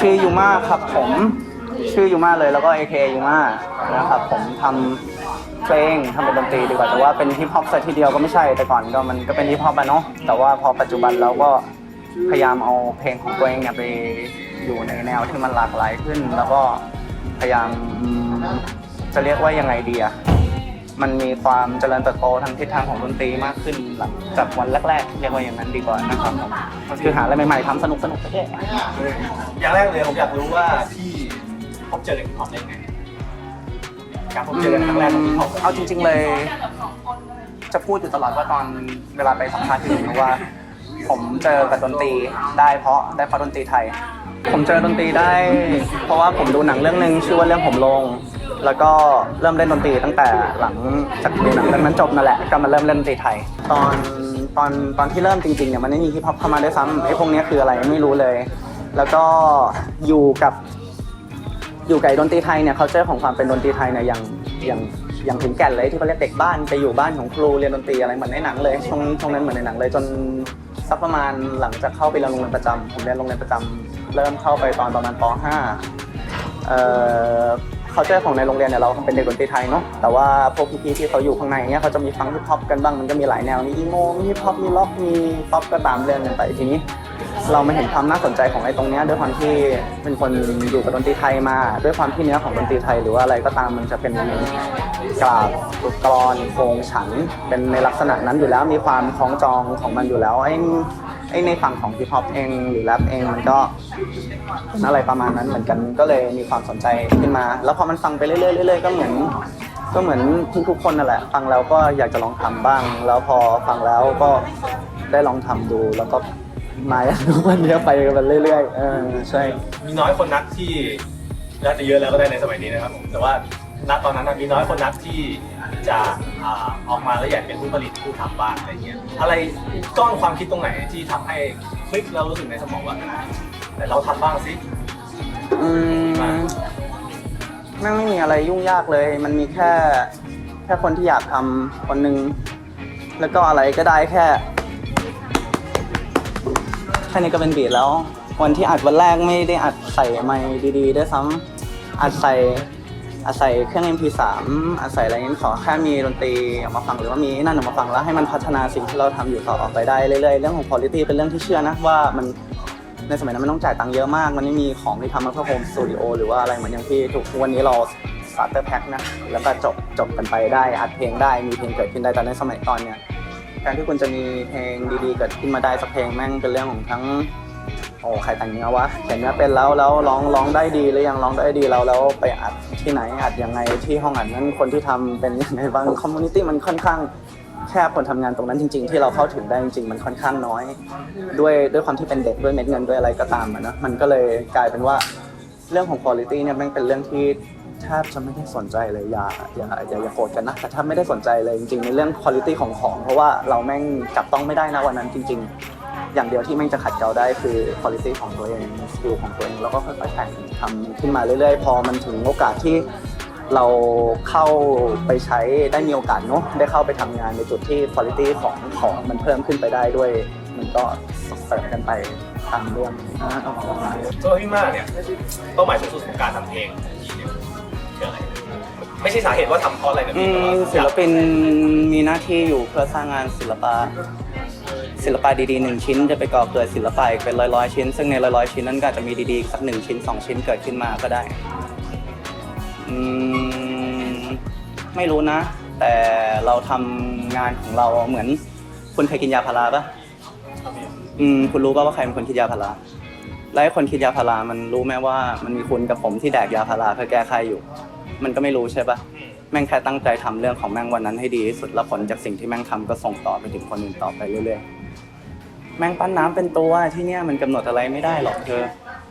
ชื่อยูมาครับผมชื่อยูมาเลยแล้วก็ AK ยูมานะครับผมทำเพลงทำเป็นดนตรีดีกว่าแต่ว่าเป็นฮิปฮอปซะทีเดียวก็ไม่ใช่แต่ก่อนก็มันก็เป็นฮิปฮอปอะเนาะแต่ว่าพอปัจจุบันเราก็พยายามเอาเพลงของตัวเองเนี่ยไปอยู่ในแนวที่มันหลากหลายขึ้น แล้วก็พยายามอืมจะเรียกว่ายังไงดีอะ มันมีความเจริญเติบโตทางทิศทางของดนตรีมากขึ้นหลังจากวันแรกๆเรียกว่าอย่างนั้นดีกว่านะครับคือหาอะไรใหม่ๆทำสนุกๆไปเรื่อยอย่างแรกเลยผมอยากรู้ว่าที่พบเจอกับพี่ท็อปได้ไงการพบเจอกันครั้งแรกของพี่ท็อปเอาจริง ๆเลย จะพูดอยู่ตลอดว่าตอนเวลาไปสัมภาษณ์ที่อื่นว่า ผมเจอกับดนตรีได้เพราะได้เพราะดนตรีไทย ผมเจอดนตรีได้ เพราะว่าผมดูหนังเรื่องหนึ่งชื่อว่าเรื่องผมลง แล้วก็เริ่มเล่นดนตรีตั้งแต่หลังจากดูหนังเรื่องนั้นจบนั่นแหละก็มาเริ่มเล่นดนตรีไทย ตอนตอนตอนที่เริ่มจริงๆเนี่ยมันไม่มีฮิปฮอปเข้ามาด้วยซ้ำไอ้พวกเนี้ยคืออะไรไม่รู้เลย แล้วก็อยู่กับอยู่กับดนตรีไทยเนี่ยเขาเจอของความเป็นดนตรีไทยเนี่ยอย่างอย่างอย่างถึงแก่นเลยที่เขาเรียกเด็กบ้านไปอยู่บ้านของครูเรียนดนตรีอะไรเหมือนในหนังเลยช่วงช่วงนั้นเหมือนในหนังเลยจนสักประมาณหลังจากเข้าไปเรียนโรงเรียนประจำผมเรียนโรงเรียนประจำเริ่มเข้าไปตอนประมาณป .5 เอ่อ เขาเจอของในโรงเรียนเนี่ยเราเป็นเด็กดนตรีไทยเนาะแต่ว่าพวกพี่ๆที่เขาอยู่ข้างในเนี่ยเขาจะมีฟังฮิปฮอปกันบ้างมันก็มีหลายแนวมีอีโมมีฮิปฮอปมีล็อกมีป๊อปก็ตามเรื่องกันไปทีนี้ เราไม่เห็นความน่าสนใจของไอ้ตรงเนี้ยด้วยความที่เป็นคนอยู่กับดนตรีไทยมา ด้วยความที่เนื้อของดนตรีไทยหรือว่าอะไรก็ตามมันจะเป็นกราบกรอนโครงฉันเป็นในลักษณะนั้นอยู่แล้วมีความคล้องจองของมันอยู่แล้วไอ้ ไอในฝั่งของฮิปฮอปเองหรือแรปเองมันก็อะไรประมาณนั้นเหมือนกันก็เลยมีความสนใจขึ้นมา แล้วพอมันฟังไปเรื่อยๆเรื่อยๆก็เหมือน ก็เหมือนทุกๆคนนั่นแหละ ฟังแล้วก็อยากจะลองทำบ้าง แล้วพอฟังแล้วก็ได้ลองทำดูแล้วก็มาทุกวันนี้ไปกันเรื่อยๆเออใช่มีน้อยคนนักที่น่าจะเยอะแล้วก็ได้ในสมัยนี้นะครับผมแต่ว่าณตอนนั้นมีน้อยคนนักที่ จะอออกมาแล้วอยากเป็นผู้ผลิตผู้ทำบ้างอะไรเงี้ยอะไรก้อนความคิดตรงไหนที่ทำให้คลิกแล้วรู้สึกในสมองว่าแต่เราทำบ้างสิอืมแม่ไม่มีอะไรยุ่งยากเลย มันมีแค่แค่คนที่อยากทำคนหนึ่งแล้วก็อะไรก็ได้แค่แค่นี้ก็เป็นบีทแล้ว วันที่อัดวันแรกไม่ได้อัดใส่ไมค์ดีๆด้วยซ้ำอัดใส่ อัดใส่เครื่อง MP3 อัดใส่อะไรนี้ขอแค่มีดนตรีออกมาฟังหรือว่ามีนั่นออกมาฟังแล้วให้มันพัฒนาสิ่งที่เราทำอยู่ต่อไปได้เรื่อยๆเรื่องของ quality เป็นเรื่องที่เชื่อนะว่ามันในสมัยนั้นมันต้องจ่ายตังค์เยอะมาก มันไม่มีของที่ทำมาเพื่อโฮมสตูดิโอหรือว่าอะไรเหมือนอย่างที่ทุกวันนี้เราสตาร์เตอร์แพ็คนะแล้วก็จบจบกันไปได้อัดเพลงได้มีเพลงเกิดขึ้นได้แต่ในสมัยก่อนเนี่ยการที่คุณจะมีเพลงดีๆเกิดขึ้นมาได้สักเพลงแม่งเป็นเรื่องของทั้ง โอ้ใครแต่งเนื้อวะเขียนเนื้อเป็นแล้วแล้วร้องร้องได้ดีหรือยังร้องได้ดีแล้วแล้วไปอัดที่ไหนอัดยังไงที่ห้องอัดนั้นคนที่ทำเป็นยังไงบ้างคอมมูนิตี้มันค่อนข้างแค่คนทำงานตรงนั้นจริง ๆ ที่เราเข้าถึงได้จริง ๆ มันค่อนข้างน้อย ด้วยด้วยความที่เป็นเด็กด้วยเม็ดเงินด้วยอะไรก็ตามอะนะมันก็เลยกลายเป็นว่าเรื่องของ quality เนี่ยแม่งเป็นเรื่องที่แทบจะไม่ได้สนใจเลยอย่าอย่าอย่าอย่าโกรธกันนะแต่ถ้าไม่ได้สนใจเลยจริงๆในเรื่อง quality ของของ เพราะว่าเราแม่งจับต้องไม่ได้นะวันนั้นจริง ๆ อย่างเดียวที่แม่งจะขัดเกลาได้คือ quality ของตัวเองสกิลของตัวเองแล้วก็ค่อยๆแต่งทำขึ้นมาเรื่อยๆ พอมันถึงโอกาสที่เราเข้าไปใช้ได้มีโอกาสเนอะได้เข้าไปทำงานในจุดที่ quality ของของมันเพิ่มขึ้นไปได้ด้วย มันก็เสริมกันไปตามเรื่องนะสำหรับพี่มากเนี่ยเป้าหมายสูงสุดของการทำเพลงของพี่เนี่ยคืออะไรไม่ใช่สาเหตุว่าทำเพราะอะไรนะอืพี่แต่มว่าศิลปินมีหน้าที่อยู่เพื่อสร้างงานศิลปะ ศิลปะดีๆหนึ่งชิ้นจะไปก่อเกิดศิลปะอีกเป็นร้อยๆชิ้น ซึ่งในร้อยๆชิ้นนั้นก็อาจจะมีดีๆสักหนึ่งชิ้นสองชิ้นเกิดขึ้นมาก็ได้อืมไม่รู้นะ แต่เราทำงานของเราเหมือน คุณเคยกินยาพาราปะอืมคุณรู้ป่ะว่าใครเป็นคนคิดยาพาราแล้วไอ้คนคิดยาพารามันรู้ไหมว่ามันมีคุณกับผมที่แดกยาพาราเพื่อแก้ไขอยู่ มันก็ไม่รู้ใช่ปะแม่งแค่ตั้งใจทำเรื่องของแม่งวันนั้นให้ดีที่สุดแล้วผลจากสิ่งที่แม่งทำก็ส่งต่อไปถึงคนอื่นต่อไปเรื่อยๆ แม่งปั้นน้ำเป็นตัวที่เนี่ยมันกำหนดอะไรไม่ได้หรอกเธอ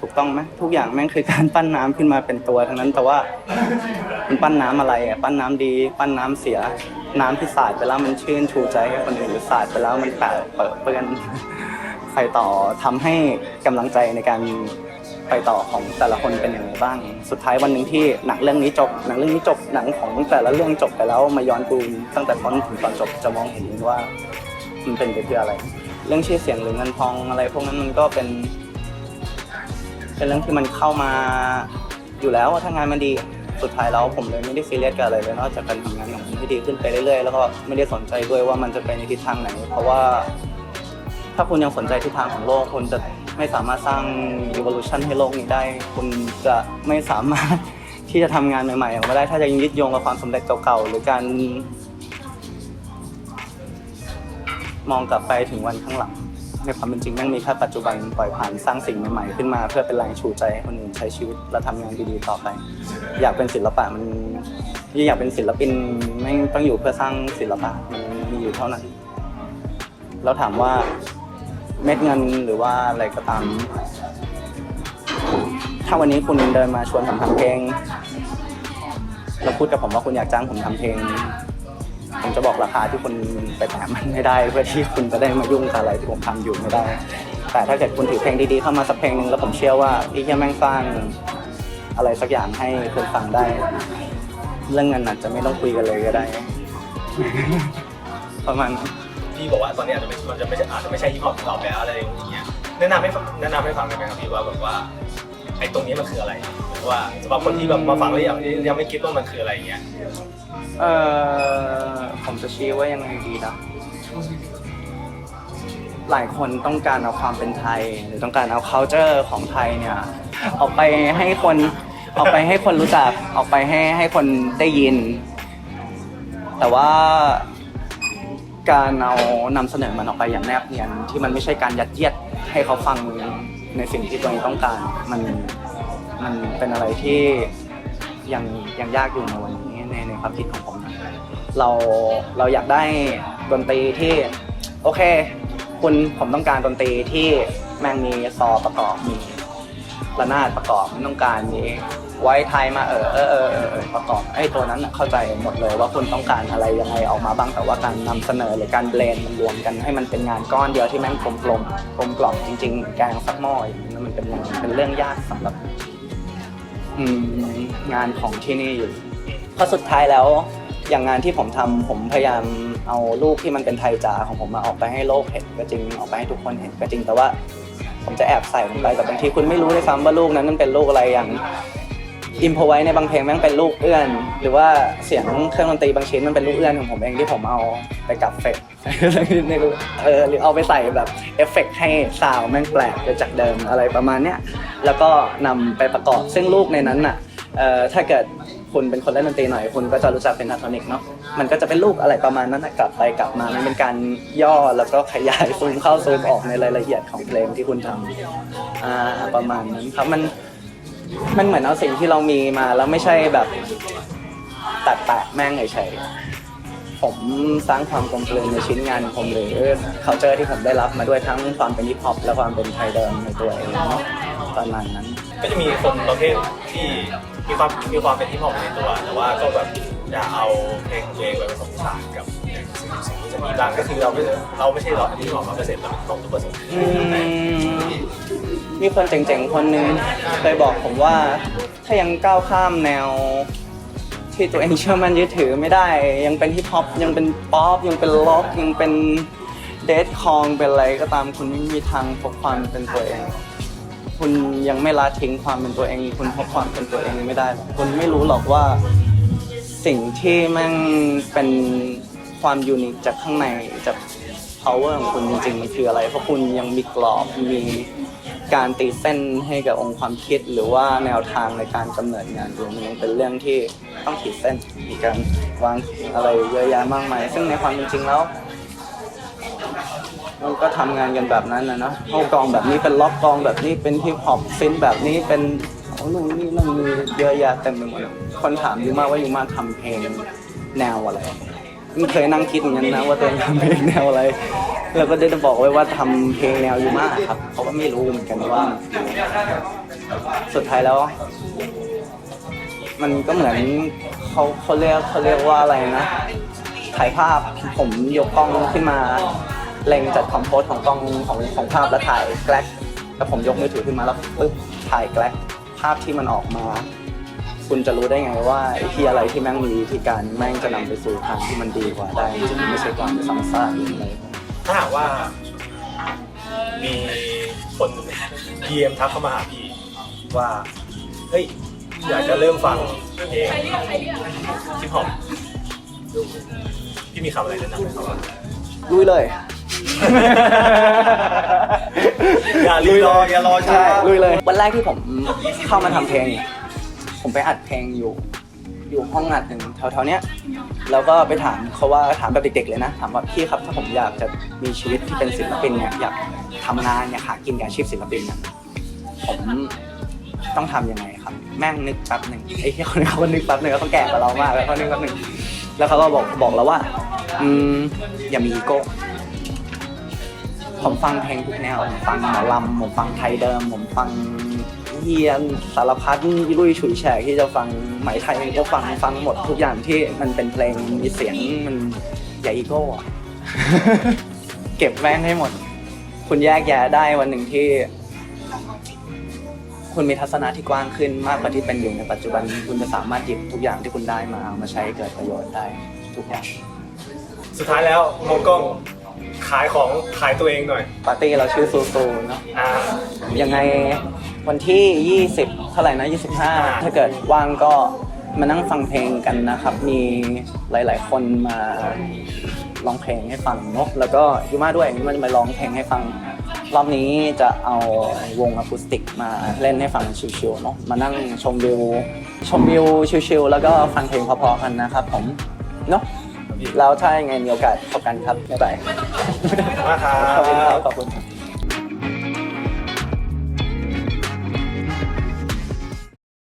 ถูกต้องไหมทุกอย่างแม่งคือการปั้นน้ำขึ้นมาเป็นตัวทั้งนั้นแต่ว่ามันปั้นน้ำอะไรอะปั้นน้ำดี ปั้นน้ำเสีย น้ำที่สาดไปแล้วมันชื่นชูใจให้คนอื่นหรือสาดไปแล้วมันแปะเปิดเปื้อน ไปต่อทำให้กำลังใจในการไปต่อของแต่ละคนเป็นอย่างไรบ้าง สุดท้ายวันหนึ่งที่หนังเรื่องนี้จบ หนังเรื่องนี้จบหนังของแต่ละเรื่องจบไปแล้วมาย้อนดูตั้งแต่ต้นถึงตอนจบจะมองเห็นว่า มันเป็นไปเพื่ออะไร เรื่องชื่อเสียงหรือเงินทองอะไรพวกนั้นมันก็เป็น เป็นเรื่องที่มันเข้ามาอยู่แล้วถ้างานมันดีสุดท้ายแล้วผมเลยไม่ได้ซีเรียสกับอะไรเลยนอกจากการทำงานของผมให้ดีขึ้นไปเรื่อยๆแล้วก็ไม่ได้สนใจด้วยว่ามันจะไปในทิศทางไหน เพราะว่า ถ้าคุณยังสนใจทิศทางของโลกคุณจะไม่สามารถสร้าง evolution ให้โลกนี้ได้ คุณจะไม่สามารถที่จะทำงานใหม่ๆออกมาได้ ถ้ายังยึดโยงกับความสำเร็จเก่าๆหรือการ มองกลับไปถึงวันข้างหลัง ในความเป็นจริงแม่งมีแค่ปัจจุบันปล่อยผ่านสร้างสิ่งใหม่ๆขึ้นมา เพื่อเป็นแรงชูใจให้คนอื่นใช้ชีวิตและทำงานดีๆต่อไป อยากเป็นศิลปะมันอยากเป็นศิลปินไม่ต้องอยู่เพื่อสร้างศิลปะมันมีอยู่เท่านั้นแล้วถามว่าเม็ดเงินหรือว่าอะไรก็ตาม ถ้าวันนี้คุณเดินมาชวนผมทำเพลงแล้วพูดกับผมว่าคุณอยากจ้างผมทำเพลง ผมจะบอกราคาที่คุณไปแตะมันไม่ได้ เพื่อที่คุณจะได้มายุ่งกับอะไรที่ผมทำอยู่ไม่ได้ แต่ถ้าเกิดคุณถือเพลงดีๆเข้ามาสักเพลงหนึ่งแล้วผมเชื่อว่าอีแค่แม่งสร้างอะไรสักอย่างให้คนฟังได้ เรื่องเงินอาจจะไม่ต้องคุยกันเลยก็ได้ ประมาณนั้น พี่บอกว่าตอนนี้อาจจะไม่มันจะไม่ใช่อาจจะไม่ใช่ฮิปฮอปต่อไปแล้วอะไรอย่างเงี้ยแนะนำให้ฟังแนะนำให้ฟังได้ไหมครับพี่ว่าแบบว่าไอ้ตรงนี้มันคืออะไร ว่าสำหรับคนที่แบบมาฟังแล้วยังยังไม่คิดว่ามันคืออะไรเงี้ยเออผมจะชี้ว่ายังไงดีนะหลายคนต้องการเอาความเป็นไทย หรือต้องการเอา culture ของไทยเนี่ยออกไปให้คนออกไปให้คนรู้จักออกไปให้ให้คนได้ยิน แต่ว่าการเอานำเสนอมันออกไปอย่างแนบเนียนที่มันไม่ใช่การยัดเยียดให้เขาฟังในสิ่งที่ตัวเองต้องการ มัน มันเป็นอะไรที่ยังยังยากอยู่ในวันนี้ในในความคิดของผมนะเราเราอยากได้ดนตรีที่โอเค คุณผมต้องการดนตรีที่แม่งมีซอประกอบมีระนาดประกอบไม่ต้องการมีไว้ไทยมาเออเออเออเออประกอบไอ้ตัวนั้นเข้าใจหมดเลยว่าคุณต้องการอะไรยังไงออกมาบ้างแต่ว่าการนำเสนอหรือการเบลนมันรวมกันให้มันเป็นงานก้อนเดียวที่แม่งกลมกลมกลมกล่อมจริงๆแกงสักหม้ออย่างนี้มันเป็นเป็นเรื่องยากสำหรับ อืมงานของที่นี่อยู่ เพราะสุดท้ายแล้วอย่างงานที่ผมทำผมพยายามเอาลูกที่มันเป็นไทยจ๋าของผมมาออกไปให้โลกเห็นก็จริงออกไปให้ทุกคนเห็นก็จริงแต่ว่า ผมจะแอบใส่ลงไปแต่บางทีคุณไม่รู้ด้วยซ้ำว่าลูกนั้นมันเป็นลูกอะไรอย่าง อิมพอไว้ในบางเพลงแม่งเป็นลูกเอื้อน หรือว่าเสียงเครื่องดนตรีบางชิ้นมันเป็นลูกเอื้อนของผมเองที่ผมเอาไปกับเฟกไม่รู้เออหรือเอาไปใส่แบบเอฟเฟกต์ให้ซาวแม่งแปลกไปจากเดิมอะไรประมาณเนี้ยแล้วก็นำไปประกอบซึ่งลูกในนั้นน่ะเอ่อถ้าเกิดคุณเป็นคนเล่นดนตรีหน่อยคุณก็จะรู้จักเป็นอะโทนิกเนาะมันก็จะเป็นลูกอะไรประมาณนั้นกลับไปกลับมามันเป็นการย่อแล้วก็ขยายซูมเข้าซูมออกในรายละเอียดของเพลงที่คุณทำอ่าประมาณนั้นครับมัน มันเหมือนเอาสิ่งที่เรามีมาแล้วไม่ใช่แบบตัดแปะแม่งเฉยๆผมสร้างความกลมกลืนในชิ้นงานของผมหรือ culture ที่ผมได้รับมาด้วยทั้งความเป็นฮิปฮอปและความเป็นไทยเดิมในตัวเองเนาะประมาณนั้น ก็จะมีคนประเภทที่มีความมีความเป็นฮิปฮอปในตัว แต่ว่าก็แบบอยากเอาเพลงของตัวเองไปผสมผสานกับสิ่งสิ่งที่จะมีบ้างก็คือเราไม่เราไม่ใช่ร้อยที่หอมร้อยเปอร์เซ็นต์เราเป็นของทุกเปอร์เซ็นต์อืม มีคนเจ๋งๆคนนึงเคยบอกผมว่าถ้ายังก้าวข้ามแนว ที่ตัวเองเชื่อมั่นยึดถือไม่ได้ ยังเป็นฮิปฮอปยังเป็นป๊อปยังเป็นล็อกยังเป็นเดทคองเป็นอะไรก็ตามคุณไม่มีทางพบความเป็นตัวเอง คุณยังไม่ละทิ้งความเป็นตัวเอง คุณพบความเป็นตัวเองไม่ได้ คุณไม่รู้หรอกว่าสิ่งที่ม่งเป็นความยูนิคจากข้างในจาก power ของคุณจริงๆมันคืออะไร เพราะคุณยังมีกรอบมี การตีเส้นให้กับองค์ความคิดหรือว่าแนวทางในการกำเนิดงานอยู่มันยังเป็นเรื่องที่ต้องขีดเส้นมีการวางอะไรเยอะแยะมากมาย ซึ่งในความเป็นจริงแล้วมันก็ทำงานกันแบบนั้นนะเนาะห้องกองแบบนี้เป็นล็อกกองแบบนี้เป็นฮิปฮอปซินแบบนี้เป็นโอ้นู่นนี่นั่นมีเยอะแยะเต็มไปหมดคนถามยูมากว่ายูมาทำเพลงแนวอะไร ไม่เคยนั่งคิดอย่างนั้นนะว่าตัวเองทำเพลงแนวอะไร แล้วก็ได้บอกไว้ว่าทำเพลงแนวยูมาครับเพราะว่าไม่รู้เหมือนกันว่า สุดท้ายแล้ว มันก็เหมือนเขาเขาเรียกเขาเรียกว่าอะไรนะถ่ายภาพผมยกกล้องขึ้นมาเล็งจัดคอมโพสของกล้องของของภาพแล้วถ่ายแกลกแล้วผมยกมือถือขึ้นมาแล้วปึ๊บถ่ายแกลกภาพที่มันออกมา คุณจะรู้ได้ไงว่าไอ้ที่อะไรที่แม่งมีวิธีการแม่งจะนำไปสู่ทางที่มันดีกว่าได้จริงๆไม่ใช่ความซ้ำซากหรืออะไรถ้าหากว่า มีคน DM ทักเข้ามาหาพี่ว่า เฮ้ย อยากจะเริ่มฟังเพลงฮิปฮอปดูพี่มีคำอะไรแนะนำไหมครับลุยเลย อย่ารีรออย่ารอช้า ใช่ลุยเลยวันแรกที่ผมเข้ามาทำเพลง ผมไปอัดเพลงอยู่ อยู่ห้องอัดหนึ่งแถวๆเนี้ยแล้วก็ไปถามเขาว่าถามแบบเด็กๆเลยนะ ถามว่าพี่ครับถ้าผมอยากจะมีชีวิตที่เป็นศิลปินเนี่ยอยากทำงานอยากหากินกับอาชีพศิลปินเนี่ยผมต้องทำยังไงครับ แม่งนึกแป๊บหนึ่งไอ้ที่คนนี้เขาก็นึกแป๊บหนึ่งแล้วเขาแก่กว่าเรามากแล้วเขานึกแป๊บหนึ่งแล้วเขาก็บอกบอกเราว่า อืมอย่ามีอีโก้ ผมฟังเพลงทุกแนว ผมฟังหมอลำผมฟังไทยเดิม ผมฟัง เฮียนสารพัดลุยฉุยแฉกที่จะฟังไหมไทยก็ฟังฟังหมดทุกอย่างที่มันเป็นเพลงมีเสียงมันอย่าอีโก้อะเก็บแม่งให้หมด คุณแยกแยะได้วันหนึ่งที่ คุณมีทัศนะที่กว้างขึ้นมากกว่าที่เป็นอยู่ในปัจจุบัน คุณจะสามารถหยิบทุกอย่างที่คุณได้มาเอามาใช้ให้เกิดประโยชน์ได้ทุกอย่างสุดท้ายแล้วมองกล้องขายของขายตัวเองหน่อยปาร์ตี้เราชื่อซูซูเนาะอ่ายังไง วันที่ 20 เท่าไหร่นะ 25 ถ้าเกิดว่างก็มานั่งฟังเพลงกันนะครับ มีหลาย ๆ คนมาร้องเพลงให้ฟังเนอะแล้วก็ยูมาด้วยยูมาจะมาร้องเพลงให้ฟัง รอบนี้จะเอาวงอะคูสติกมาเล่นให้ฟังชิวๆเนาะมานั่งชมวิวชมวิวชิวๆแล้วก็ฟังเพลงเพอๆกันนะครับผมเนาะแล้วถ้ายังไงมีโอกาสพบกันครับบ๊ายบายมาครัขอบคุณครับบขอบคุณครับ